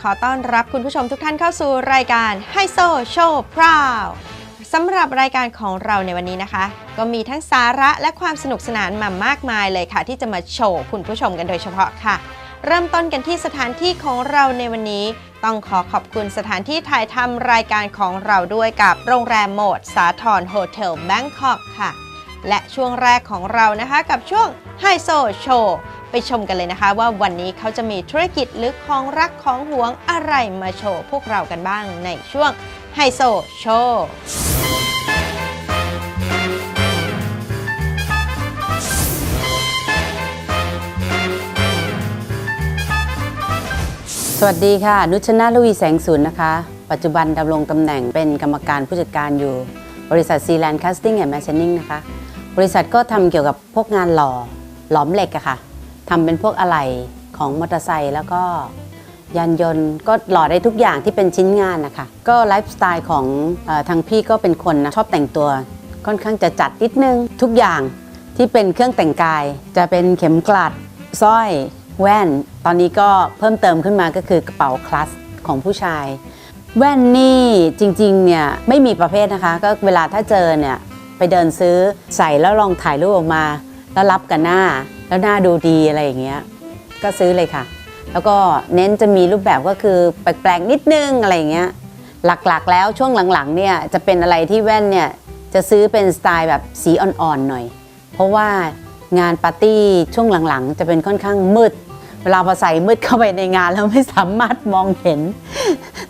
ขอต้อนรับคุณผู้ชมทุกท่านเข้าสู่รายการไฮโซโชว์พราวสำหรับรายการของเราในวันนี้นะคะ ก็มีทั้งสาระและความสนุกสนานมามากมายเลยค่ะ ที่จะมาโชว์คุณผู้ชมกันโดยเฉพาะค่ะ เริ่มต้นกันที่สถานที่ของเราในวันนี้ ต้องขอขอบคุณสถานที่ถ่ายทำรายการของเราด้วยกับโรงแรมโหมด สาทรโฮเทลแบงคอกค่ะ และช่วงแรกของเรานะคะกับช่วงไฮโซโชว์ ไปชมกันเลยนะคะ ว่าวันนี้เขาจะมีธุรกิจหรือของรักของหวงอะไรมาโชว์พวกเรากันบ้างในช่วงไฮโซโชว์สวัสดีค่ะ นุชนาลวีแสงศูนย์นะคะ ปัจจุบันดำรงตำแหน่งเป็นกรรมการผู้จัดการอยู่ บริษัทซีแลนด์คัสติ้งแอนด์แมชชีนิ่งนะคะ บริษัทก็ทำเกี่ยวกับพวกงานหล่อหลอมเหล็กอะค่ะ ทำเป็นพวกอะไหล่ของมอเตอร์ไซค์แล้วก็ยานยนต์ก็หล่อได้ทุกอย่างที่เป็นชิ้นงานนะคะก็ไลฟ์สไตล์ของอทางพี่ก็เป็นคนนะชอบแต่งตัวค่อนข้างจะจัดนิดนึง ทุกอย่างที่เป็นเครื่องแต่งกาย จะเป็นเข็มกลัดสร้อยแว่น ตอนนี้ก็เพิ่มเติมขึ้นมาก็คือกระเป๋าคลัสของผู้ชาย แว่นนี่จริงๆเนี่ยไม่มีประเภทนะคะ ก็เวลาถ้าเจอเนี่ยไปเดินซื้อใส่แล้วลองถ่ายรูปออกมา แล้วรับกับหน้า แล้วหน้าดูดีอะไรอย่างเงี้ยก็ซื้อเลยค่ะ แล้วก็เน้นจะมีรูปแบบก็คือแปลกๆนิดนึงอะไรอย่างเงี้ยหลักๆ แล้วช่วงหลังๆเนี่ยจะเป็นอะไรที่แว่นเนี่ยจะซื้อเป็นสไตล์แบบสีอ่อนๆหน่อย เพราะว่างานปาร์ตี้ช่วงหลังๆ จะเป็นค่อนข้างมืด เวลาพอใส่มืดเข้าไปในงานแล้วไม่สามารถมองเห็น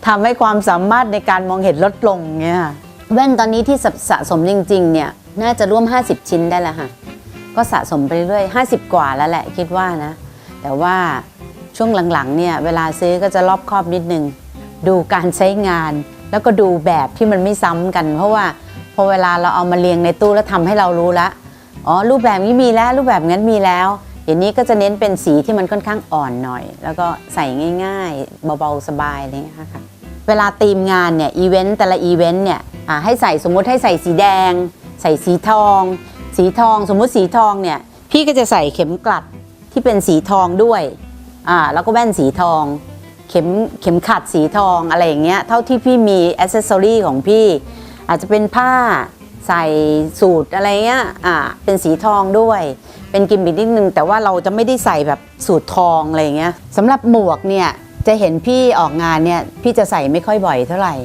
ทำให้ความสามารถในการมองเห็นลดลงเงี้ยแว่นตอนนี้ที่สะสะสมจริงๆเนี่ยน่าจะร่วม 50 ชิ้นได้แล้วค่ะ ก็สะสมไปเรื่อยๆ50 กว่าแล้วแหละคิดว่านะ แต่ว่าช่วงหลังๆเนี่ยเวลาซื้อก็จะรอบคอบนิดนึง ดูการใช้งาน แล้วก็ดูแบบที่มันไม่ซ้ำกัน เพราะว่าพอเวลาเราเอามาเรียงในตู้แล้วทำให้เรารู้ละอ๋อรูปแบบนี้มีแล้วรูปแบบนั้นมีแล้วเดี๋ยวนี้ก็จะเน้นเป็นสีที่มันค่อนข้างอ่อนหน่อย แล้วก็ใส่ง่าย ๆ เบาๆสบายอะไรอย่างเงี้ยค่ะเวลาทีมงานเนี่ยอีเวนต์แต่ละอีเวนต์เนี่ยให้ใส่สมมุติให้ใส่สีแดง ใส่สีทอง สีทองสมมุติสีทองเนี่ย พี่ก็จะใส่เข็มกลัดที่เป็นสีทองด้วยอ่าแล้วก็แว่นสีทอง เข็มเข็มขัดสีทองอะไรอย่างเงี้ยเท่าที่พี่มีอ c เซสซอรีของพี่ อาจจะเป็นผ้าใส่สูตรอะไรเงี้ยอ่าเป็นสีทองด้วย เป็นกิมมิคนิดนึงแต่ว่าเราจะไม่ได้ใส่แบบสูตรทองอะไรอย่างเงี้ยสำหรับหมวกเนี่ยจะเห็นพี่ออกงานเนี่ยพี่จะใส่ไม่ค่อยบ่อยเท่าไหร่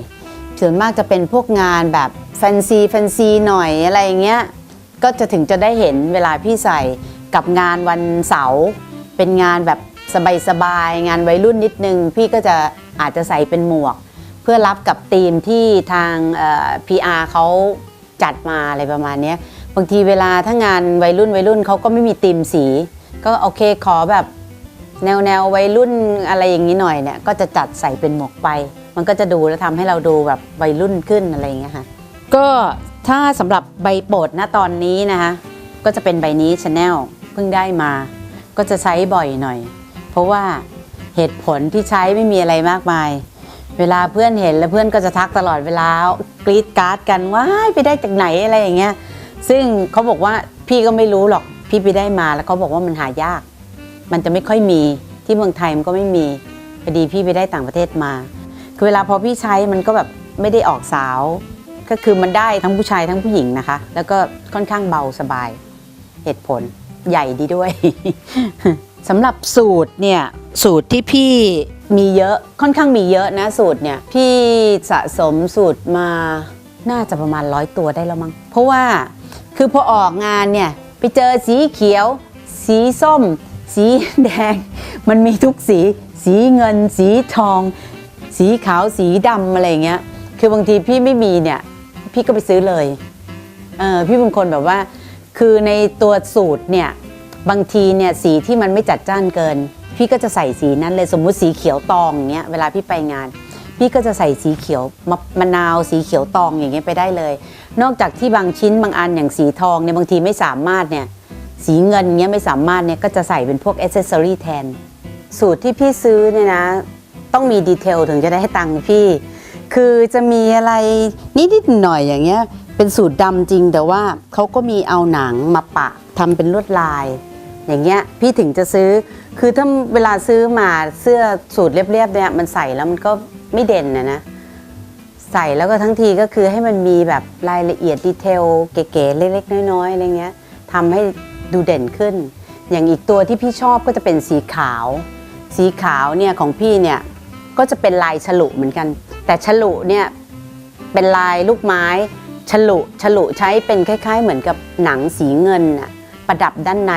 ส่วนมากจะเป็นพวกงานแบบแฟนซีแฟนซีหน่อยอะไรอย่างเงี้ย ก็จะถึงจะได้เห็นเวลาพี่ใส่กับงานวันเสาร์เป็นงานแบบสบายๆงานวัยรุ่นนิดนึง พี่ก็จะอาจจะใส่เป็นหมวก เพื่อรับกับธีมที่ทางเอ่อ PR เขาจัดมาอะไรประมาณนี้บางทีเวลาถ้างานวัยรุ่นวัยรุ่นเขาก็ไม่มีธีมสี ก็โอเคขอแบบแนวแนววัยรุ่นอะไรอย่างนี้หน่อยเนี่ยก็จะจัดใส่เป็นหมวกไป มันก็จะดูแล้วทำให้เราดูแบบวัยรุ่นขึ้นอะไรอย่างเงี้ยค่ะก็ ถ้าสำหรับใบโปรดณตอนนี้นะคะก็จะเป็นใบนี้ชาแนลเพิ่งได้มา ก็จะใช้บ่อยหน่อย เพราะว่าเหตุผลที่ใช้ไม่มีอะไรมากมาย เวลาเพื่อนเห็นแล้วเพื่อนก็จะทักตลอดเวลากรีดการ์ดกันว้าไปได้จากไหนอะไรอย่างเงี้ยซึ่งเขาบอกว่าพี่ก็ไม่รู้หรอกพี่ไปได้มาแล้วเขาบอกว่ามันหายาก มันจะไม่ค่อยมีที่เมืองไทยมันก็ไม่มีพอดีพี่ไปได้ต่างประเทศมา คือเวลาพอพี่ใช้มันก็แบบไม่ได้ออกสาว ก็คือมันได้ทั้งผู้ชายทั้งผู้หญิงนะคะ แล้วก็ค่อนข้างเบาสบาย เหตุผลใหญ่ดีด้วย สำหรับสูตรเนี่ยสูตรที่พี่มีเยอะค่อนข้างมีเยอะนะสูตรเนี่ยพี่สะสมสูตรมาน่าจะประมาณร้อยตัวได้แล้วมั้งเพราะว่าคือพอออกงานเนี่ยไปเจอสีเขียว สีส้ม สีแดง มันมีทุกสี สีเงิน สีทอง สีขาวสีดำอะไรเงี้ยคือบางทีพี่ไม่มีเนี่ย พี่ก็ไปซื้อเลยเออพี่เป็นคนแบบว่า คือในตัวสูตรเนี่ยบางทีเนี่ยสีที่มันไม่จัดจ้านเกิน พี่ก็จะใส่สีนั้นเลยสมมุติสีเขียวตองอย่างเงี้ยเวลาพี่ไปงาน พี่ก็จะใส่สีเขียวมะมะนาวสีเขียวตองอย่างเงี้ยไปได้เลย นอกจากที่บางชิ้นบางอันอย่างสีทองเนี่ยบางทีไม่สามารถเนี่ยสีเงินเงี้ยไม่สามารถเนี่ยก็จะใส่เป็นพวกอ c เซสซอรี่แทน สูตรที่พี่ซื้อเนี่ยนะ ต้องมีดีเทลถึงจะได้ให้ตังค์พี่ คือจะมีอะไรนิดๆหน่อยๆอย่างเงี้ย เป็นสูตรดำจริงแต่ว่าเขาก็มีเอาหนังมาปะทำเป็นลวดลาย อย่างเงี้ยพี่ถึงจะซื้อ คือถ้าเวลาซื้อมาเสื้อสูทเรียบๆเนี่ยมันใส่แล้วมันก็ไม่เด่นนะนะใส่แล้วก็ทั้งทีก็คือให้มันมีแบบรายละเอียดดีเทลเก๋ๆเล็กๆน้อยๆอะไรเงี้ยทำให้ดูเด่นขึ้น อย่างอีกตัวที่พี่ชอบก็จะเป็นสีขาว สีขาวเนี่ยของพี่เนี่ย ก็จะเป็นลายฉลุเหมือนกัน แต่ฉลุเนี่ยเป็นลายลูกไม้ฉลุฉลุใช้เป็นคล้าย ๆ เหมือนกับหนังสีเงินน่ะประดับด้านใน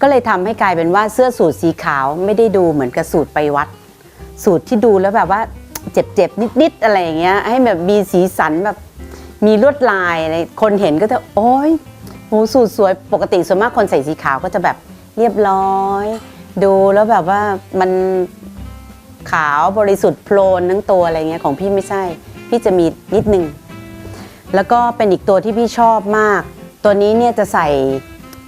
ก็เลยทำให้กลายเป็นว่าเสื้อสูทสีขาวไม่ได้ดูเหมือนกับสูทไปวัด สูตรที่ดูแล้วแบบว่าเจ็บๆนิดๆอะไรอย่างเงี้ยให้แบบมีสีสันแบบมีลวดลายอะไรคนเห็นก็จะโอ้ยโหสูตรสวยปกติส่วนมากคนใส่สีขาวก็จะแบบเรียบร้อย ดูแล้วแบบว่ามัน ขาวบริสุทธิ์โพลนทั้งตัวอะไรเงี้ยของพี่ไม่ใช่ พี่จะมีนิดนึง แล้วก็เป็นอีกตัวที่พี่ชอบมาก ตัวนี้เนี่ยจะใส่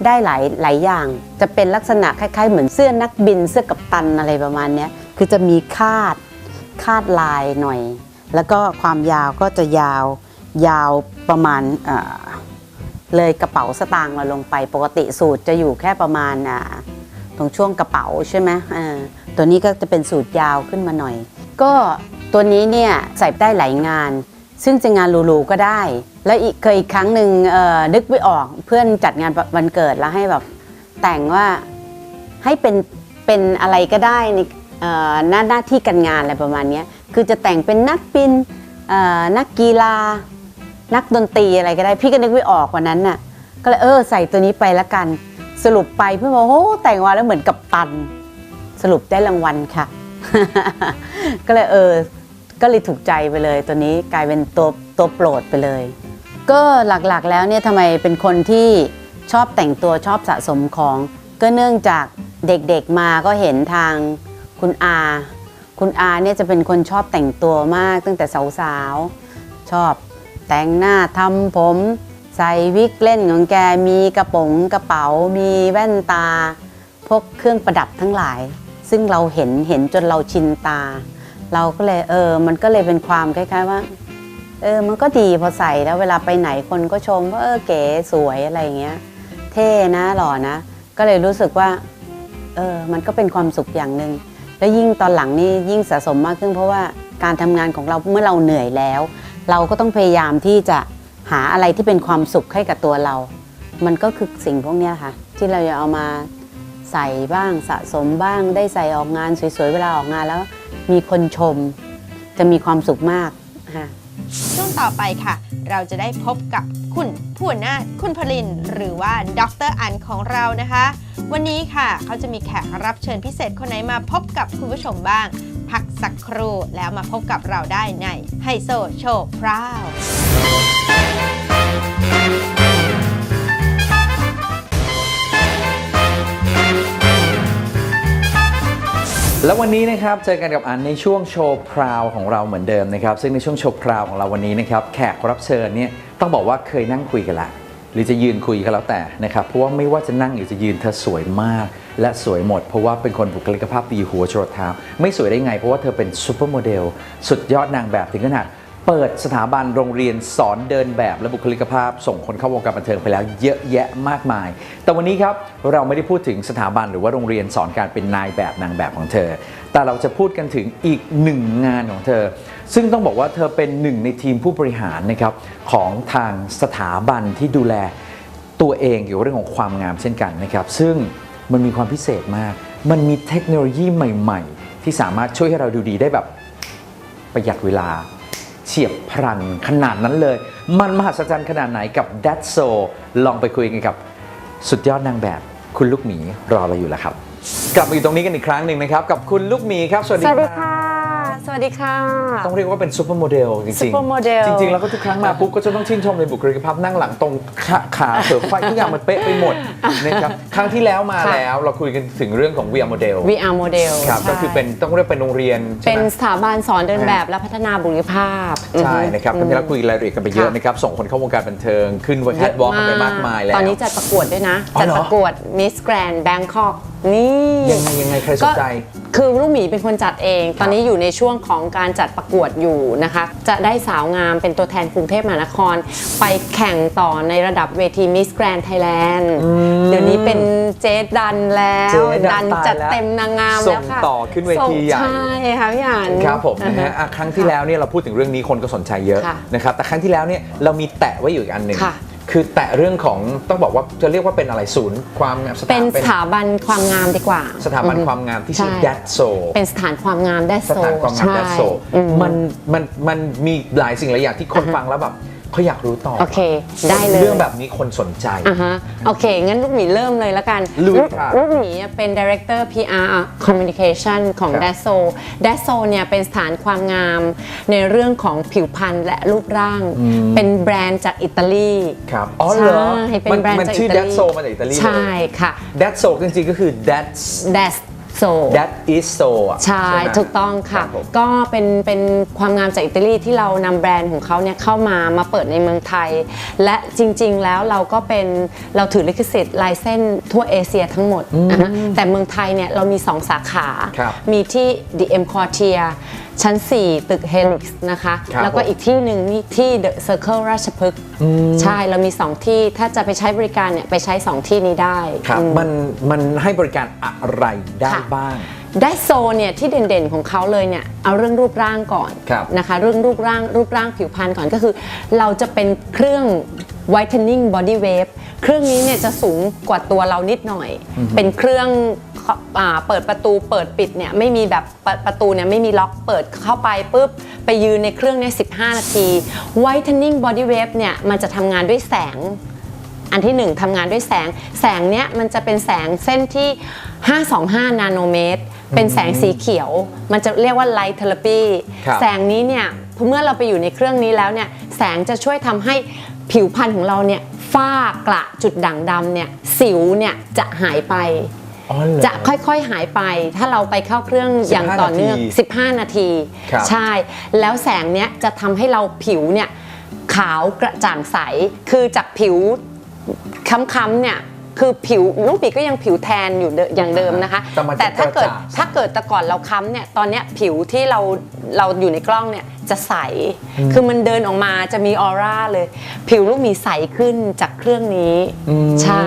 ได้หลายหลายอย่าง จะเป็นลักษณะคล้าย ๆ เหมือนเสื้อนักบินเสื้อกัปตันอะไรประมาณนี้คือจะมีคาดคาดลายหน่อย แล้วก็ความยาวก็จะยาวยาวประมาณเอ่อเลยกระเป๋าสตางค์เราลงไปปกติสูตรจะอยู่แค่ประมาณอา ตรงช่วงกระเป๋าใช่ไหมเออตัวนี้ก็จะเป็นสูตรยาวขึ้นมาหน่อย ก็ตัวนี้เนี่ยใส่ได้หลายงาน ซึ่งจะงานรูๆก็ได้ แล้วอีกเคยอีกครั้งหนึ่งเอ่อนึกไม่ออกเพื่อนจัดงานวันเกิดแล้วให้แบบแต่งว่าให้เป็นเป็นอะไรก็ได้ในเอ่อหน้าหน้าที่การงานอะไรประมาณนี้คือจะแต่งเป็นนักบินเอ่อนักกีฬา นักดนตรีอะไรก็ได้ พี่ก็นึกไม่ออกวันนั้นน่ะก็เลยเออใส่ตัวนี้ไปละกัน สรุปไปเพื่อนบอกโอ้แต่งมาแล้วเหมือนกับตัน สรุปได้รางวัลค่ะ ก็เลยเออ ก็เลยถูกใจไปเลย ตัวนี้กลายเป็นตัวตัวโปรดไปเลย ก็หลักๆแล้วเนี่ยทำไมเป็นคนที่ชอบแต่งตัวชอบสะสมของ ก็เนื่องจากเด็กๆมาก็เห็นทางคุณอา คุณอาเนี่ยจะเป็นคนชอบแต่งตัวมากตั้งแต่สาวๆชอบแต่งหน้าทำผม ใส่วิกเล่นของแกมีกระป๋องกระเป๋า มีแว่นตา พวกเครื่องประดับทั้งหลาย ซึ่งเราเห็นเห็นจนเราชินตา เราก็เลยเออ มันก็เลยเป็นความคล้ายๆว่า เออมันก็ดีพอใส่แล้วเวลาไปไหนคนก็ชมว่าเออเก๋สวยอะไรอย่างเงี้ย เท่นะหล่อนะ ก็เลยรู้สึกว่า เออมันก็เป็นความสุขอย่างหนึ่งแล้วยิ่งตอนหลังนี่ยิ่งสะสมมากขึ้นเพราะว่าการทำงานของเราเมื่อเราเหนื่อยแล้ว เราก็ต้องพยายามที่จะ หาอะไรที่เป็นความสุขให้กับตัวเรา มันก็คือสิ่งพวกนี้ค่ะ ที่เราจะเอามาใส่บ้างสะสมบ้างได้ใส่ออกงานสวยๆ เวลาออกงานแล้ว มีคนชม จะมีความสุขมากค่ะช่วงต่อไปค่ะ เราจะได้พบกับคุณผู้น้าคุณพลิน หรือว่าดรอันของเรานะคะ วันนี้ค่ะเขาจะมีแขกรับเชิญพิเศษคนไหนมาพบกับคุณผู้ชมบ้าง พักสักครู่แล้วมาพบกับเราได้ในไฮโซโชว์พราว แล้ววันนี้นะครับเจอกันกับอันในช่วงโชว์พราวของเราเหมือนเดิมนะครับซึ่งในช่วงโชว์พราวของเราวันนี้นะครับแขกรับเชิญเนี่ยต้องบอกว่าเคยนั่งคุยกันละหรือจะยืนคุยก็แล้วแต่นะครับเพราะว่าไม่ว่าจะนั่งหรือจะยืนเธอสวยมาก และสวยหมด เพราะว่าเป็นคนบุคลิกภาพดีหัวจรดเท้าไม่สวยได้ไงเพราะว่าเธอเป็นซูเปอร์โมเดลสุดยอดนางแบบถึงขนาด เปิดสถาบันโรงเรียนสอนเดินแบบและบุคลิกภาพ ส่งคนเข้าวงการบันเทิงไปแล้วเยอะแยะมากมาย แต่วันนี้ครับเราไม่ได้พูดถึงสถาบันหรือว่าโรงเรียนสอนการเป็นนายแบบนางแบบของเธอ แต่เราจะพูดกันถึงอีกหนึ่งงานของเธอ ซึ่งต้องบอกว่าเธอเป็นหนึ่งในทีมผู้บริหารนะครับของทางสถาบันที่ดูแลตัวเองเกี่ยวกับเรื่องของความงามเช่นกันนะครับซึ่งมันมีความพิเศษมาก มันมีเทคโนโลยีใหม่ ๆ ที่สามารถช่วยให้เราดูดีได้แบบประหยัดเวลา ฉียบพลันขนาดนั้นเลย มันมหัศจรรย์ขนาดไหนกับ d a t So ลองไปคุยกันกับสุดยอดนางแบบคุณลูกหมีรอเราอยู่แล้วครับ กลับมาอยู่ตรงนี้กันอีกครั้งหนึ่งนะครับ กับคุณลูกหมีครับ สวัสดีสวัสดีรับค่ะ สวัสดีค่ะ ต้องเรียกว่าเป็นซูเปอร์โมเดลจริงๆซูเปอร์โมเดลจริงๆ แล้วก็ทุกครั้งมาปุ๊บก็จะต้องชื่นชมในบุคลิกภาพนั่งหลังตรงขาขาเสือไฟทุกอย่างมันเป๊ะไปหมดนะครับครั้งที่แล้วมาค่ะแล้วเราคุยกันถึงเรื่องของ VR Model VR model ครับใช่ก็คือเป็นต้องเรียกเป็นโรงเรียนใช่เป็นไหมสถาบันสอนเดินแบบและพัฒนาบุคลิกภาพใช่นะครับครั้งที่แล้วคุยรายละเอียดกันไปเยอะนะครับส่งคนเข้าวงการบันเทิงขึ้นวันแคทวอล์กกันไปมากมายแล้ว ตอนนี้จัดประกวดด้วยนะ อ๋อจัดเหรอ ประกวด Miss Grand Bangkok นี่ ยังไงยังไงใครสนใจก็คือลูกหมีเป็นคนจัดเอง ตอนนี้อยู่ในช่วงของการจัดประกวดอยู่นะคะ จะได้สาวงามเป็นตัวแทนกรุงเทพมหานคร ไปแข่งต่อในระดับเวที Miss Grand Thailand เดี๋ยวนี้เป็นเจดันแล้ว เจ๊ดันนจัดตายแล้วเต็มนางงามส่แล้วงค่ะต่อขึ้นเวทีใหญ่ ส่งใช่ค่ะพี่อัน ครับผมนะฮะอะครั้งที่แล้วเนี่ยเราพูดถึงเรื่องนี้คนก็สนใจเยอะค่ะนะครับแต่ครั้งที่แล้วเนี่ยเรามีแตะไว้อยู่อีกอันหนึ่งค่ะ คือแตะเรื่องของต้องบอกว่าจะเรียกว่าเป็นอะไรศูนย์ความงามสถาเป็นสถาบันความงามดีกว่า สถาบันอือฮึความงามที่ชื่อใช่ แดดโซ เป็นสถานความงามแดสถานความงามแดดโซอืม มันมันมันมีหลายสิ่งหลายอย่างที่คนฟังแล้วแบบ เขาอยากรู้ต่อโอเค ได้เลย เรื่องแบบนี้คนสนใจ อะฮะโอเค งั้นลูกหมีเริ่มเลยแล้วกันลุยลูกค่ะลูกหมีเป็น Director PR Communication ของ ครับ d a s o d a s o เนี่ยเป็นสถานความงามในเรื่องของผิวพรรณและรูปร่างเป็นแบรนด์จากอิตาลีครับอ๋อเหรอใช่เป็นมันแบรนด์มันจากชื่ออิแดตาดลีโซมาจากอิตาลีใช่ค่ะ แดดโซจริงๆก็คือ that's d a s o that is so อะใช่ ไหมถูกต้องค่ะ รับผม ก็เป็นเป็นความงามจากอิตาลีที่เรานำแบรนด์ของเขาเนี่ยเข้ามามาเปิดในเมืองไทย และจริง ๆ แล้วเราก็เป็นเราถือลิขสิทธิ์ลายเส้นทั่วเอเชียทั้งหมดนะฮะแต่เมืองไทยเนี่ยเรามี 2 สาขา ครับมีที่ The M Quartier ชั้น 4 ตึก Helix นะคะ ครับแล้วก็ผม อีกที่หนึ่งนี่ที่ The Circle ราชพฤกษ์ใช่เรามี 2 ที่ถ้าจะไปใช้บริการเนี่ยไปใช้ 2 ที่นี้ได้ครับอืม มันมันให้บริการอะไรได้ค่ะ บ้าง ได้โซเนี่ยที่เด่นๆของเขาเลยเนี่ยเอาเรื่องรูปร่างก่อนครับนะคะ เรื่องรูปร่างรูปร่างผิวพรรณก่อนก็คือ เราจะเป็นเครื่อง whitening body wave เครื่องนี้เนี่ยจะสูงกว่าตัวเรานิดหน่อย เป็นเครื่องอ่า เปิดประตูเปิดปิดเนี่ยไม่มีแบบปะประตูเนี่ยไม่มีล็อกเปิดเข้าไปปุ๊บไปยืนในเครื่องเนี่ย15 นาที whitening body wave เนี่ยมันจะทำงานด้วยแสงอันที่หนึ่งทำงานด้วยแสง แสงเนี้ยมันจะเป็นแสงเส้นที่ 525 นาโนเมตร เป็นแสงสีเขียว มันจะเรียกว่า light therapy ครับแสงนี้เนี่ยเมื่อเราไปอยู่ในเครื่องนี้แล้วเนี่ย แสงจะช่วยทำให้ผิวพรรณของเราเนี่ยฝ้ากระจุดด่างดำเนี่ย สิวเนี่ยจะหายไปอ๋อเหรอ จะค่อยๆหายไป ถ้าเราไปเข้าเครื่องอย่างต่อเนื่องนาที15 นาทีครับใช่ แล้วแสงเนี้ยจะทำให้เราผิวเนี่ยขาวกระจ่างใส คือจากผิวค้ำๆเนี่ย คือผิวลูกปีก็ยังผิวแทนอยู่เดิอย่างเดิมนะคะ แต่มันจะแต่ถ้าเกิดกระจ่างใสถ้าเกิดแต่ก่อนเราค้ำเนี่ยตอนเนี้ยผิวที่เราเราอยู่ในกล้องเนี่ยจะใส คือมันเดินออกมาจะมีออร่าเลย ผิวลูกหมีใสขึ้นจากเครื่องนี้ใช่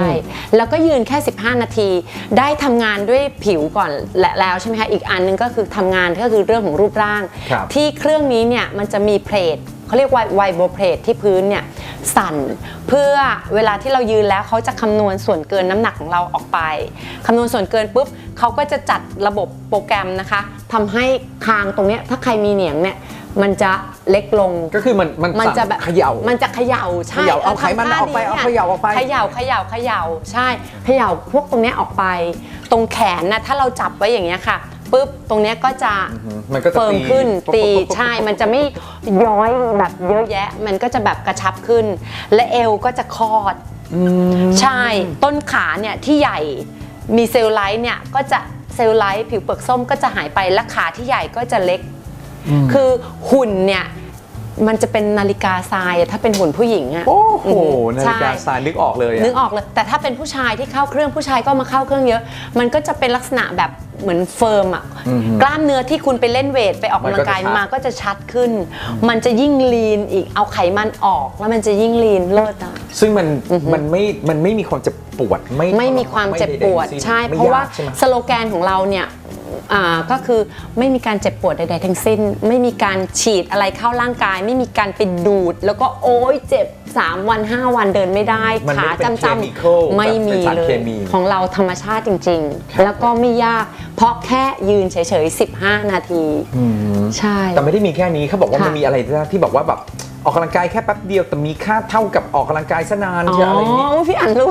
แล้วก็ยืนแค่ 15 นาที ได้ทำงานด้วยผิวก่อนและแล้วใช่ไหมคะอีกอันหนึงก็คือทำงานก็คือเรื่องของรูปร่างครับที่เครื่องนี้เนี่ยมันจะมีเพลทเขาเรียกว่าไวโบเพลทที่พื้นเนี่ย สั่น เพื่อเวลาที่เรายืนแล้วเขาจะคำนวณส่วนเกินน้ำหนักของเราออกไปคำนวณส่วนเกินปุ๊บเขาก็จะจัดระบบโปรแกรมนะคะทำให้คางตรงเนี้ยถ้าใครมีเหนียงเนี่ยมันจะเล็กลงก็คือมันมันมันจะแบบเขย่ามันจะเขย่าใช่เขย่าเอาทำไขมันท่ออกไปดีเอานี่ยเขย่าออกไปเขย่าเขย่าเขย่าใช่เขย่าพวกตรงเนี้ยออกไป ตรงแขนนะถ้าเราจับไว้อย่างเงี้ยค่ะ ปุ๊บตรงเนี้ยก็จะมันก็จะเฟิร์มตีขึ้นปุ๊บตีปุ๊บปุ๊บ ใช่มันจะไม่ย้อยแบบเยอะแยะ มันก็จะแบบกระชับขึ้น และเอวก็จะคลอด ใช่ต้นขาเนี่ยที่ใหญ่มีเซลลูไลท์เนี่ยก็จะเซลลูไลท์ผิวเปลือกส้มก็จะหายไปและขาที่ใหญ่ก็จะเล็ก คือหุ่นเนี่ย มันจะเป็นนาฬิกาทรายอะถ้าเป็นหุ่นผู้หญิงอะ โอ้โหอือนาฬิกาใช่ ทรายนึกออกเลยอะ นึกออกเลย แต่ถ้าเป็นผู้ชายที่เข้าเครื่องผู้ชายก็มาเข้าเครื่องเยอะ มันก็จะเป็นลักษณะแบบเหมือนเฟิร์มอะกล้ามเนื้อที่คุณไปเล่นเวทไปออกกำลังกายมันก็จะชัด มาก็จะชัดขึ้น มันจะยิ่งลีนอีกเอาไขมันออกแล้วมันจะยิ่งลีนเลิศอะซึ่งมันมันไม่มันไม่มีความเจ็บปวดไม่ไม่มีความเจ็บปวดไม่ใดๆใช่ไม่เพราะว่ายกใช่ไหม สโลแกนของเราเนี่ย อ่าก็คือไม่มีการเจ็บปวดใดๆทั้งสิ้น ไม่มีการฉีดอะไรเข้าร่างกาย ไม่มีการไปดูด แล้วก็โอ๊ยเจ็บ 3 วัน 5 วันเดินไม่ได้มันไม่ขาเป็นจำ chemical ๆไม่แบบมีเป็นสารเลเคยมี ของเราธรรมชาติจริงครับๆแล้วก็ไม่ยาก เพราะแค่ยืนเฉยๆ 15 นาทีใช่ แต่ไม่ได้มีแค่นี้เขาบอกว่าค่ะ มันมีอะไรที่บอกว่าแบบ ออกกำลังกายแค่แป๊บเดียวแต่มีค่าเท่ากับออกกำลังกายซะนานอ๋เชียวอะไรอย่างนี้อพี่อันรู้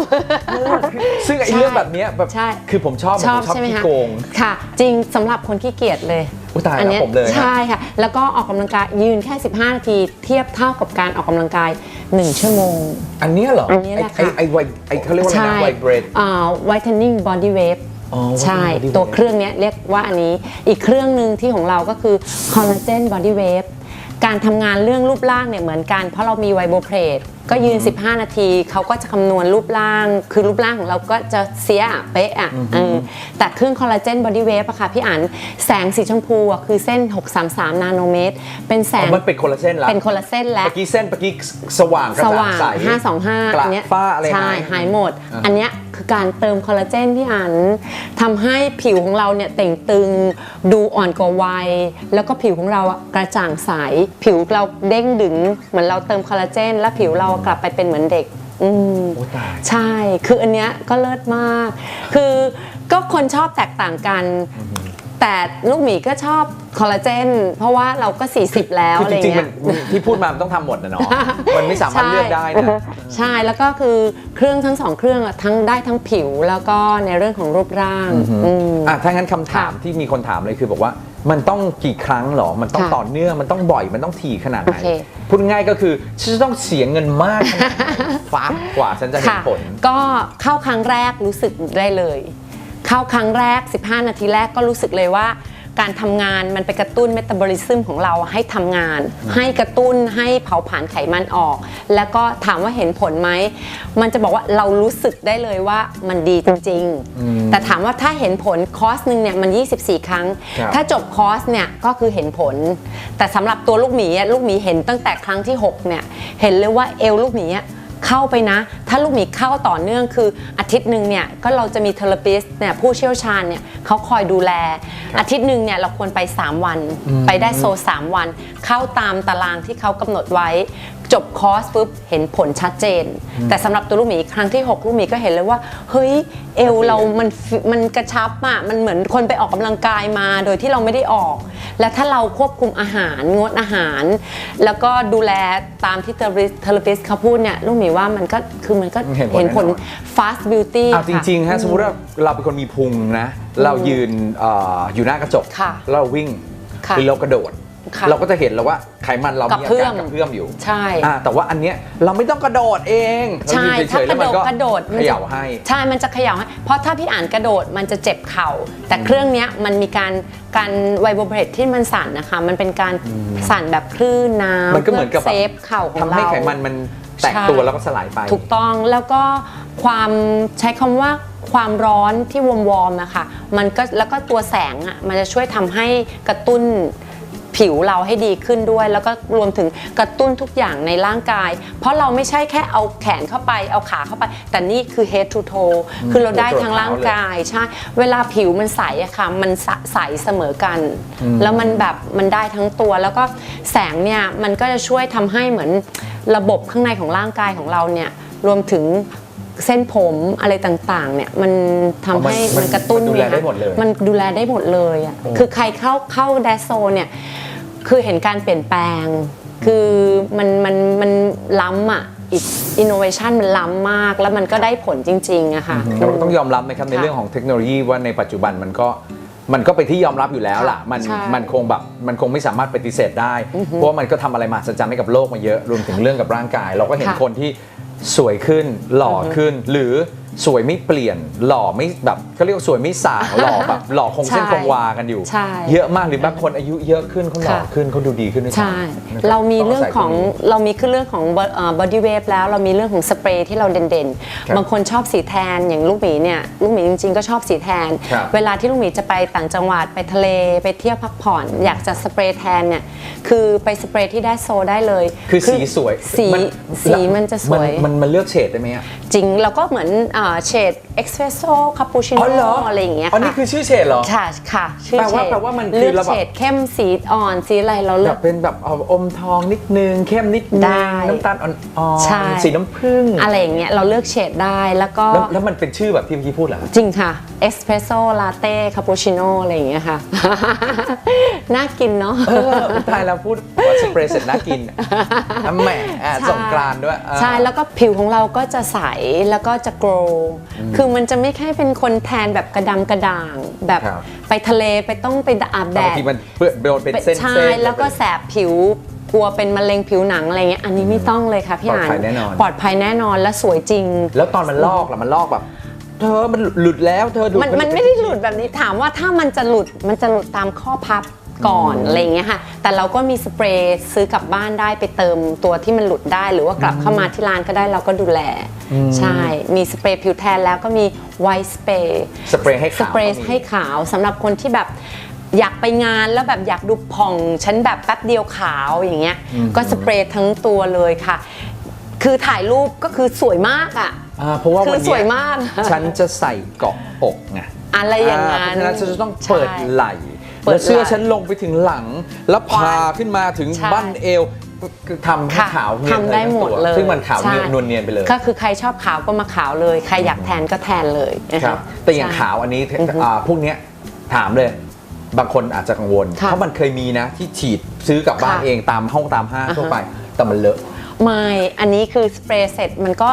ซึ่งไอ้ใช่เรื่องแบบเนี้ยแบบใช่ คือผมชอบชอบผมชอบใช่ไหมขี้คะโกง ค่ะ จริงสำหรับคนขี้เกียจเลยอุ๊ยตายแล้วนนี้ผมเลยฮะ ใช่ค่ะ แล้วก็ออกกำลังกายยืนแค่ 15 นาทีเทียบเท่ากับการออกกำลังกาย 1 ชั่วโมง อันเนี้ยเหรออันนี้แหละไอ้ค่ะไอ้ไวไอ้เขาเรียกว่าอะไรนะไวเบรด อ่า whitening body wave อ๋อใช่ whitening body ตัว wave เครื่องเนี้ยเรียกว่าอันนี้ อีกเครื่องหนึ่งที่ของเราก็คือ collagen body wave การทำงานเรื่องรูปร่างเนี่ยเหมือนกัน เพราะเรามีไวโบเพรต ก็ยืน 15 นาทีเขาก็จะคำนวณรูปร่าง คือรูปร่างของเราก็จะเสียอะเป๊ะอะเออแต่เครื่องคอลลาเจนบอดี้เวฟอะค่ะพี่อันแสงสีชมพูอะคือเส้น 633 นาโนเมตร เป็นแสอ๋องมันเป็นคนละเส้นละเป็นคนละเส้นแล้วเมื่อกี้เส้นเมื่อกี้สว่างกระสจ่างว่างใส525กระอันเนี้ยฝ้าอะไรใช่หายหายหมดอ่าอันเนี้ยคือการเติมคอลลาเจนพี่อันทำให้ผิวของเราเนี่ยเต่งตึงดูอ่อนกว่าวัย แล้วก็ผิวของเราอะกระจ่างใสผิวเราเด้งดึงเหมือนเราเติมคอลลาเจน แล้วผิวเรากลับไปเป็นเหมือนเด็ก อืมโอ้ตายใช่ คืออันเนี้ยก็เลิศมาก คือก็คนชอบแตกต่างกัน แต่ลูกหมีก็ชอบคอลลาเจน เพราะว่าเราก็ 40 แล้วคืออะจไรริงๆเงี้มันยมันที่พูดมามันต้องทำหมดนะเนาะมันไม่สามารถเลือกได้นะใช่แล้วก็คือเครื่องทั้งสองเครื่องอะทั้งได้ทั้งผิวแล้วก็ในเรื่องของรูปร่างอืมอะถ้างั้นคำถามค่ะที่มีคนถามเลยคือบอกว่ามันต้องกี่ครั้งหรอ มันต้องค่ะต่อเนื่อง มันต้องบ่อย มันต้องถี่ขนาดไหนโอเค พูดง่ายก็คือฉันจะต้องเสียเงินมากขนาดไหนฟ้ากว่าฉันจะเห็นค่ะผล ก็เข้าครั้งแรกรู้สึกได้เลย เข้าครั้งแรก 15 นาทีแรกก็รู้สึกเลยว่า การทำงานมันไปกระตุ้นเมตาบอลิซึมของเราให้ทำงาน ให้กระตุ้นให้เผาผลาญไขมันออก แล้วก็ถามว่าเห็นผลไหม มันจะบอกว่าเรารู้สึกได้เลยว่ามันดีจริง ๆ แต่ถามว่าถ้าเห็นผลคอร์สหนึ่งเนี่ยมัน 24 ครั้งครับถ้าจบคอร์สเนี่ยก็คือเห็นผล แต่สำหรับตัวลูกหมีอะลูกหมีเห็นตั้งแต่ครั้งที่ 6 เนี่ย เห็นเลยว่าเอวลูกหมีอะ เข้าไปนะ ถ้าลูกหมีเข้าต่อเนื่องคืออาทิตย์หนึ่งเนี่ยก็เราจะมีเทอราปิสเนี่ยผู้เชี่ยวชาญเนี่ยเขาคอยดูแล อาทิตย์หนึ่งเนี่ยเราควรไป 3 วัน ไปได้โซ3วัน เข้าตามตารางที่เขากำหนดไว้ จบคอร์สปุ๊บเห็นผลชัดเจน แต่สำหรับตัวลูกหมีครั้งที่ 6 ลูกหมีก็เห็นเลยว่า เฮ้ยเอวเรามันมันกระชับอะมันเหมือนคนไปออกกำลังกายมาโดยที่เราไม่ได้ออก และถ้าเราควบคุมอาหารงดอาหาร แล้วก็ดูแลตามที่เทอราปิสเขาพูดเนี่ยลูกหมีว่ามันก็คือมันก็เห็นผลเห็นผลแน่นอน fast beauty เอาจริงๆฮะสมมติว่าเราเป็นคนมีพุงนะ เรายืนเอ่ออยู่หน้ากระจกค่ะแล้วเราวิ่งค่ะหรือเรากระโดดค่ะ เราก็จะเห็นแล้วว่าไขมันเรากระมีอาเพื่อการมกระเพื่อมอยู่ ใช่อ่าแต่ว่าอันเนี้ยเราไม่ต้องกระโดดเองใช่เรายืนเฉถ้ายๆกแล้ระวมัโดนดก็กระโดดเขย่าให้ ใช่ มันจะเขย่าให้ เพราะถ้าพี่อ่านกระโดดมันจะเจ็บเข่า แต่เครื่องเนี้ยมันมีการการไวโบเบรตที่มันสั่นนะคะ มันเป็นการสั่นแบบคลื่นน้ำมันก็เหมือนกับเซฟเข่าของทำเราให้ไขมันมันแตกใช่ตัวแล้วก็สลายไป ถูกต้องแล้วก็ความใช้คำว่าความร้อนที่วอมๆนะคะมันก็แล้วก็ตัวแสงอะมันจะช่วยทำให้กระตุ้น ผิวเราให้ดีขึ้นด้วย แล้วก็รวมถึงกระตุ้นทุกอย่างในร่างกาย เพราะเราไม่ใช่แค่เอาแขนเข้าไปเอาขาเข้าไป แต่นี่คือ head to toe คือเราได้ทั้งร่างกายใช่เวลาผิวมันใสอะค่ะมันใสใสเสมอกัน แล้วมันแบบมันได้ทั้งตัว แล้วก็แสงเนี่ยมันก็จะช่วยทำให้เหมือนระบบข้างในของร่างกายของเราเนี่ยรวมถึงเส้นผมอะไรต่างๆ เนี่ยมันทำให้อ๋อมันมันกระตุ้นมันดูแลงได้หมดเลยมันดูแลได้หมดเลยอะคือใครเข้าเข้าแดโซเนี่ย คือเห็นการเปลี่ยนแปลง คือมันมันมันล้ำอะอีกอินโนเวชันมันล้ำมาก แล้วมันก็ได้ผลจริงๆอะค่ะ เราก็ต้องยอมรับนะครับในค่ะเรื่องของเทคโนโลยีว่าในปัจจุบันมันก็มันก็เป็นที่ยอมรับอยู่แล้วล่ะ มันใช่มันคงแบบมันคงไม่สามารถปฏิเสธได้ เพราะว่ามันก็ทำอะไรมหัศจรรย์ให้กับโลกมาเยอะรวมถึงเรื่องกับร่างกาย เราก็เห็นค่ะคนที่สวยขึ้นหล่อขึ้น หรือ สวยไม่เปลี่ยนหล่อไม่แบบเขาเรียกว่าสวยไม่สางหล่อแบบหล่อคงเส้นใช่คงวากันอยู่ ใช่ เยอะมากหรือบางคนอายุเยอะขึ้นเขาหล่อค่ะ ขึ้นเขาดูดีขึ้นด้วยซ้ำใช่ นะคบเรามีเรื่องของต้าศัยตนี้เรามีคือเรื่องของบอดี้เวฟแล้วเรามีเรื่องของสเปรย์ที่เราเด่นครับๆ บางคนชอบสีแทนอย่างลูกหมีเนี่ยลูกหมีจริงๆก็ชอบสีแทน ครับเวลาที่ลูกหมีจะไปต่างจังหวัดไปทะเลไปเที่ยวพักผ่อน อยากจะสเปรย์แทนเนี่ยคือไปสเปรย์ที่ได้โซได้เลยคือสีสวยสีมันสีมันจะสวย มันมันเลือกเฉดได้ไหมอะ จริงเราก็เหมือนอ่าเฉดเอ็กซ์เพรสโซ่คาปูชิอ๋โน่อเหรออะไรอย่างเงี้ยอ๋อนี่ค่ะคือชื่อเฉดเหรอ ค่ะค่ะชื่อแปลว่าเฉดแปลว่ามันคือเลือกเราแบบ เฉดเข้มสีอ่อนสีอะไรเราแบเลือบกเป็นแบบเอาอมทองนิดนึง เข้มนิดนึงได้น้ำตาลอ่อนใช่ ๆสีน้ำผึ้งอะไรอย่างเงี้ยเราเลือกเฉดได้แล้วก็แล้วแล้วมันเป็นชื่อแบบที่เมื่อกี้พูดเหรอ จริงค่ะเอสเพรสโซ่ลาเต้คาปูชิโน่อะไรอย่างเงี้ยค่ะ น่ากินเนาะ เออตายแล้วพูดว่าสเปรย์เสร็จน่ากินอะแหมอะใช่สงกรานต์ด้วยอะ ใช่ แล้วก็ผิวของเราก็จะใส แล้วก็จะ grow คือมันจะไม่แค่เป็นคนแทนแบบกระดำกระด่าง แบบครับ ไปทะเลไปต้องไปอาบแดบางด ทีมันเปื้อนโดนเป็นเส้นใช่เส้นแล้วก็แสบผิวกลัวเป็นมะเร็งผิวหนังอะไรเงี้ยอันนี้ไม่ต้องเลยค่ะพี่ปลอดอ่านภัยแน่นอน ปลอดภัยแน่นอนและสวยจริง แล้วตอนมันลอกล่ะมันลอกแบบ เธอมันหลุดแล้วเธอดูมันมันไม่ได้หลุดแบบนี้ถามว่าถ้ามันจะหลุดมันจะหลุดตามข้อพับ ก่อนอะไรอย่างเงี้ยค่ะ แต่เราก็มีสเปรย์ซื้อกลับบ้านได้ไปเติมตัวที่มันหลุดได้ หรือว่ากลับเข้ามาที่ร้านก็ได้เราก็ดูแล ใช่ มีสเปรย์ผิวแทนแล้วก็มีไวท์สเปรย์สเปรย์ให้สขาวเปรย์ก็มีให้ขาวสำหรับคนที่แบบอยากไปงานแล้วแบบอยากดูผ่องฉันแบบแป๊บเดียวขาวอย่างเงี้ย ก็สเปรย์ทั้งตัวเลยค่ะ คือถ่ายรูปก็คือสวยมากอะอ่าเพราะว่าคือวันเนี้สวยมาก ฉันจะใส่เกาะอกไงอะไรอย่างนั้นเพราะฉะนั้นฉันจะต้องเปิดใช่ไหล่ เปิดแล้วเสื้อไหล่ฉันลงไปถึงหลัง แล้วพาขึ้นมาถึงใช่บั้นเอวคือทำให้ค่ะขาวเนียนทำได้ทั้งหมดตัวเลยซึ่งมันขาวเนียนใช่นวลเนียนไปเลย ก็คือใครชอบขาวก็มาขาวเลย ใครอยากแทนก็แทนเลยนะะครับแต่อย่างใช่ขาวอันนี้อ่าพวกเนี้ยถามเลยบางคนอาจจะกังวลค่ะเพราะมันเคยมีนะที่ฉีดซื้อกลับบ้านค่ะเองตามห้องตามห้างอ่าฮะทั่วไป แต่มันเลอะไม่ อันนี้คือสเปรย์เสร็จมันก็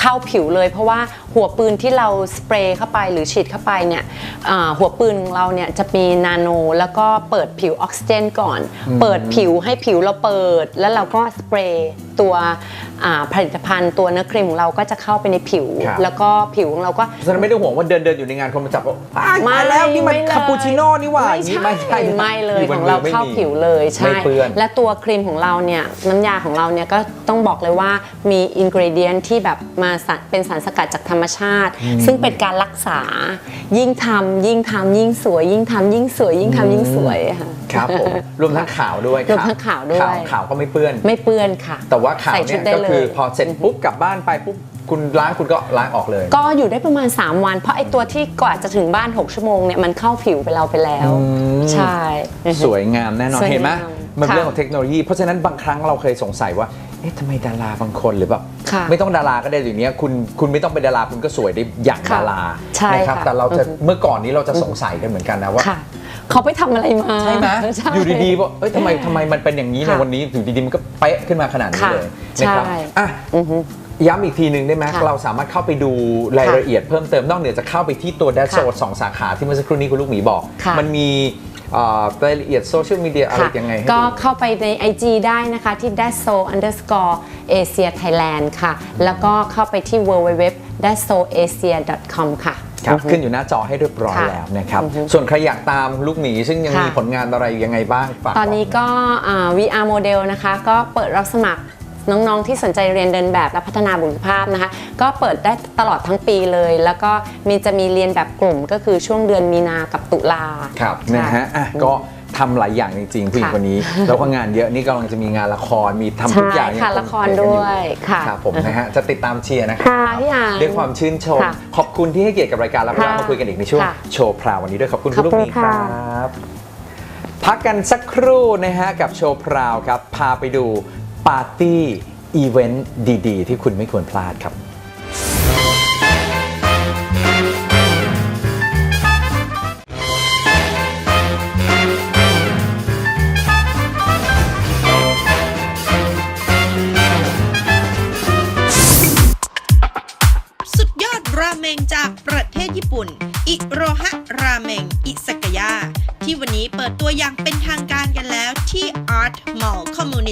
เข้าผิวเลย เพราะว่าหัวปืนที่เราสเปรย์เข้าไปหรือฉีดเข้าไปเนี่ยหัวปืนของเราเนี่ยจะมีนาโน แล้วก็เปิดผิวออกซิเจนก่อน เปิดผิวให้ผิวเราเปิด แล้วเราก็สเปรย์ ตัวอ่าผลิตภัณฑ์ตัวเนื้อครีมของเราก็จะเข้าไปในผิวครับแล้วก็ผิวของเราก็ฉะนั้นไม่ได้ห่วงว่าเดินเดินๆอยู่ในงานคนมาจับว่าอ้ายไม่ตายแล้วนี่มันไลยคาปูชิโน่นี่หว่าไม่อย่างนี้ใช่ไม่ใช่นะไม่เลยยู่บขนองเรามืไม่เข้ามีผิวเลยใช่ไม่เปื้อนและตัวครีมของเราเนี่ยน้ำยาของเราเนี่ยก็ต้องบอกเลยว่ามีอินกรีเดียนที่แบบมาสารเป็นสารสกัดจากธรรมชาติ ซึ่งเป็นการรักษายิ่งทำยิ่งทำยิ่งสวย ยิ่งทำยิ่งสวยยิ่งทำยิ่งสวยค่ะ ครับผมรวมทั้งขาวด้วยรวมทั้งขาวด้วยขาวขาวก็ไม่เปื้อน ไม่เปื้อนค่ะ แต่ว่าขาวใส่เนี่ชุดยได้ก็เลคือยพอเสร็จปุ๊บกลับบ้านไปปุ๊บคุณล้างคุณก็ล้างออกเลย ก็อยู่ได้ประมาณ 3 วัน เพราะไอตัวที่กว่าจะถึงบ้าน 6 ชั่วโมงเนี่ยมันเข้าผิวไปเราไปแล้ว ใช่ สวยงามแน่นอนสวยงามเห็นไหมมันเป็นค่ะเรื่องของเทคโนโลยี เพราะฉะนั้นบางครั้งเราเคยสงสัยว่า เอ๊ะทำไมดาราบางคนหรือแบบค่ะไม่ต้องดาราก็ได้อย่างเนี้ยคุณคุณไม่ต้องเป็นดาราคุณก็สวยได้อย่างค่ะดาราใช่นะครับค่ะแต่เราจะอือฮึ เมื่อก่อนนี้เราจะสงสัยกันเหมือนกันนะว่า ค่ะ เขาไปทำอะไรมาใช่ไหมใช่ อยู่ดีๆว่าเอ้ยทำไมทำไมมันเป็นอย่างนี้ในค่ะวันนี้อยู่ดีๆมันก็เป๊ะขึ้นมาขนาดนี้ค่ะเลยนะครับใช่ อะ อือฮึ ย้ำอีกทีหนึ่งได้ไหมค่ะเราสามารถเข้าไปดูรายค่ะละเอียดเพิ่มเติมนอกเหนือจากเข้าไปที่ตัวแดชโซค่ะสองสาขาที่เมื่อสักครู่นี้คุณลูกหมีบอก ค่ะมันมีเอ่อ รายละเอียดโซเชียลมีเดียอะไรค่ะยังไงให้ก็ดูเข้าไปใน IG ได้นะคะที่ d a s s o underscore asia thailand ค่ะ แล้วก็เข้าไปที่ www d a s s o asia com ค่ะครับอือฮึขึ้นอยู่หน้าจอให้เรียบร้อยค่ะแล้วนะครับอือฮึส่วนใครอยากตามลูกหมีซึ่งยังค่ะมีผลงานอะไรยังไงบ้างฝากตอนนี้บก็อ่า VR model นะคะ ก็เปิดรับสมัคร น้องๆที่สนใจเรียนเดินแบบและพัฒนาบุคลิกภาพนะคะ ก็เปิดได้ตลอดทั้งปีเลย แล้วก็มีจะมีเรียนแบบกลุ่มก็คือช่วงเดือนมีนากับตุลาครับค่นะฮะอะก็ทำหลายอย่างจริงๆผู้หญิงค่ะคนนี้ แล้วก็งานเยอะนี่กำลังจะมีงานละครมีทำทุกอย่างใช่ค่ะยังงละครด้วยค่ะครับผมนะฮะจะติดตามเชียร์นะครัค่ะพี่อ่านด้วยความชื่นชมค่ะขอบคุณที่ให้เกียรติกับรายการแล้วก็ค่ะมาคุยกันอีกในช่วงค่ะโชว์พราววันนี้ด้วยขอบคุณขคุอบณลูกคุหณมีครค่ะับพักกันสักครู่นะฮะกับโชว์พราวครับ พาไปดู ปาร์ตี้อีเวนต์ดีๆ ที่คุณไม่ควรพลาดครับ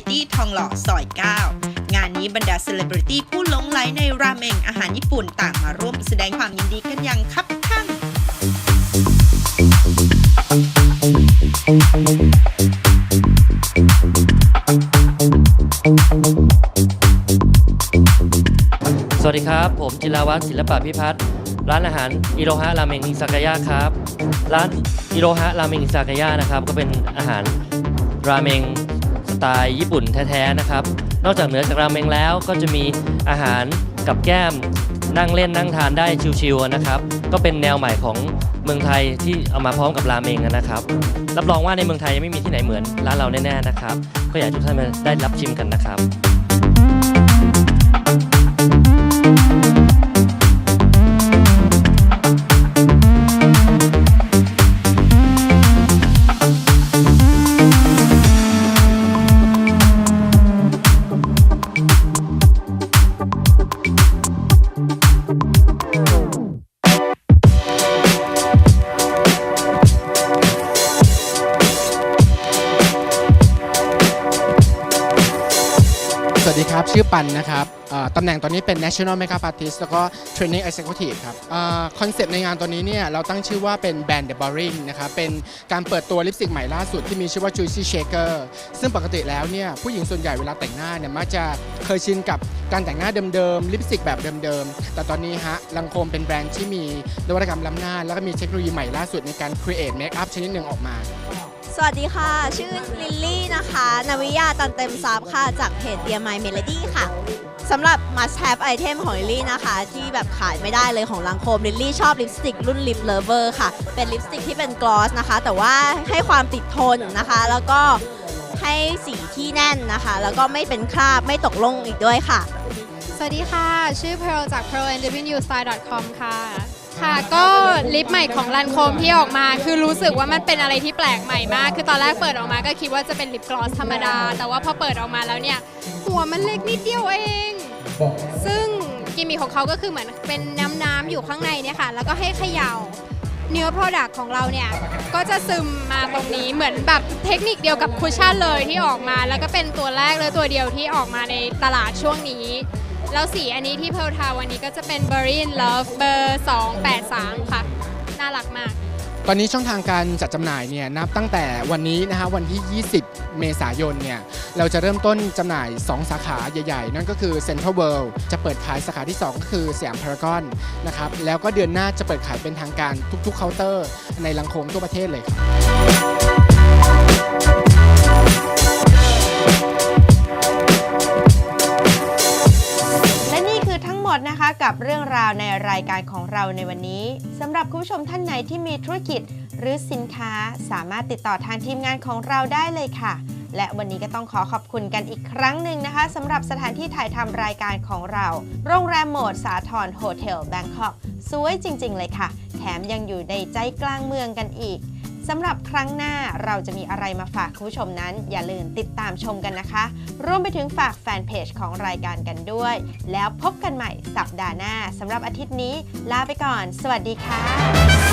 Community ทองหล่อซอย 9 งานนี้บรรดาเซเลบริตี้ผู้หลงไหลในราเมงอาหารญี่ปุ่นต่างมาร่วมแสดงความยินดีกันอย่างคับคั่งสวัสดีครับ ผมจิราวัฒน์ศิลปะพิพัฒน์ร้านอาหารอิโรฮะราเมงอิซากายะครับ ร้านอิโรฮะราเมงอิซากายะนะครับ ก็เป็นอาหารราเมง สไตล์ญี่ปุ่นแท้ๆนะครับ นอกจากเหนือจากราเมงแล้วก็จะมีอาหารกับแก้มนั่งเล่นนั่งทานได้ชิวๆนะครับ ก็เป็นแนวใหม่ของเมืองไทยที่เอามาพร้อมกับราเมงนะครับ รับรองว่าในเมืองไทยยังไม่มีที่ไหนเหมือนร้านเราแน่ๆนะครับ ก็อยากให้ทุกท่านมาได้รับชิมกันนะครับ สปันนะครับเอ่อปันนะครับตำแหน่งตอนนี้เป็น National Makeup Artist แล้วก็ Training Executive ครับคอนเซปต์ในงานตัวนี้เนี่ยเราตั้งชื่อว่าเป็น Band the Boring นะครับเป็นการเปิดตัวลิปสติกใหม่ล่าสุดที่มีชื่อว่า Juicy Shaker ซึ่งปกติแล้วเนี่ยผู้หญิงส่วนใหญ่เวลาแต่งหน้าเนี่ยมักจะเคยชินกับการแต่งหน้าเดิมๆลิปสติกแบบเดิมๆ แต่ตอนนี้ฮะลังโคมเป็นแบรนด์ที่มีนวัตกรรมล้ำหน้า แล้วก็มีเทคโนโลยีใหม่ล่าสุดในการ create makeup ชนิดหนึ่งออกมา สวัสดีค่ะ ชื่อลิลลี่นะคะ นวิยาตันเต็มซับค่ะ จากเพจ Dear My Melody ค่ะสำหรับ must have item ของลิลลี่นะคะ ที่แบบขายไม่ได้เลยของลังโคมลิลลี่ชอบลิปสติกรุ่น Lip Lover ค่ะ เป็นลิปสติกที่เป็นกลอสนะคะ แต่ว่าให้ความติดทนนะคะ แล้วก็ให้สีที่แน่นนะคะ แล้วก็ไม่เป็นคราบไม่ตกลงอีกด้วยค่ะ สวัสดีค่ะ ชื่อ Pearl จาก pearl and w style com ค่ะ ค่ะก็ ลิปใหม่ของลันโคมที่ออกมา คือรู้สึกว่ามันเป็นอะไรที่แปลกใหม่มาก คือตอนแรกเปิดออกมาก็คิดว่าจะเป็นลิปกลอสธรรมดา แต่ว่าพอเปิดออกมาแล้วเนี่ย หัวมันเล็กนิดเดียวเอง ซึ่งกิมมิคของเขาก็คือเหมือนเป็นน้ำน้ำๆอยู่ข้างในเนี่ยค่ะ แล้วก็ให้เขย่าเนื้อ Product ของเราเนี่ย ก็จะซึมมาตรงนี้เหมือนแบบเทคนิคเดียวกับคุชชั่นเลยที่ออกมา แล้วก็เป็นตัวแรกเลยตัวเดียวที่ออกมาในตลาดช่วงนี้ แล้วสีอันนี้ที่เพลทาวันนี้ก็จะเป็น b e r r y in Love เบอร์ 283 ค่ะ น่ารักมาก ตอนนี้ช่องทางการจัดจำหน่ายเนี่ยนับตั้งแต่วันนี้นะฮะวันที่ 20 เมษายนเนี่ยเราจะเริ่มต้นจำหน่าย 2 สาขาใหญ่ๆ นั่นก็คือ Central World จะเปิดขายสาขาที่ 2 ก็คือสยามพารากอนนะครับแล้วก็เดือนหน้าจะเปิดขายเป็นทางการทุกๆเคาน์เตอร์ ในลังโคมทั่วประเทศเลยครับายการของเราในวันนี้สำหรับคุณผู้ชมท่านไหนที่มีธุรกิจหรือสินค้าสามารถติดต่อทางทีมงานของเราได้เลยค่ะ และวันนี้ก็ต้องขอขอบคุณกันอีกครั้งหนึ่งนะคะสำหรับสถานที่ถ่ายทำรายการของเรา โรงแรมโหมดสาทรโฮเทลแบงคอกสวยจริง ๆ เลยค่ะ แถมยังอยู่ในใจกลางเมืองกันอีก สำหรับครั้งหน้าเราจะมีอะไรมาฝากคุณผู้ชมนั้น อย่าลืมติดตามชมกันนะคะ รวมไปถึงฝากแฟนเพจของรายการกันด้วย แล้วพบกันใหม่สัปดาห์หน้าสำหรับอาทิตย์นี้ ลาไปก่อน สวัสดีค่ะ